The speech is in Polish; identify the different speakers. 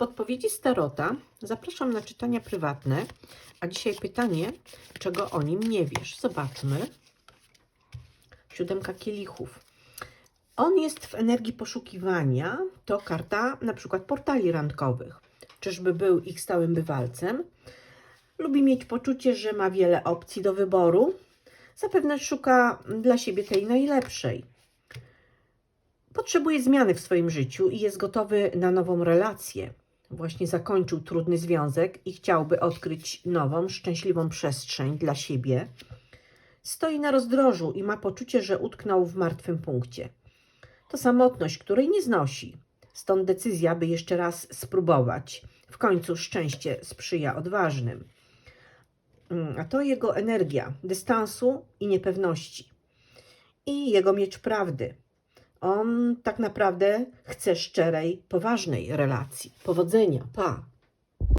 Speaker 1: podpowiedzi Starota zapraszam na czytania prywatne, a dzisiaj pytanie, czego o nim nie wiesz. Zobaczmy. Siódemka kielichów. On jest w energii poszukiwania. To karta na przykład portali randkowych. Czyżby był ich stałym bywalcem? Lubi mieć poczucie, że ma wiele opcji do wyboru. Zapewne szuka dla siebie tej najlepszej. Potrzebuje zmiany w swoim życiu i jest gotowy na nową relację. Właśnie zakończył trudny związek i chciałby odkryć nową, szczęśliwą przestrzeń dla siebie. Stoi na rozdrożu i ma poczucie, że utknął w martwym punkcie. To samotność, której nie znosi. Stąd decyzja, by jeszcze raz spróbować. W końcu szczęście sprzyja odważnym. Mm, A to jego energia dystansu i niepewności. I jego miecz prawdy. On tak naprawdę chce szczerej, poważnej relacji. Powodzenia, pa!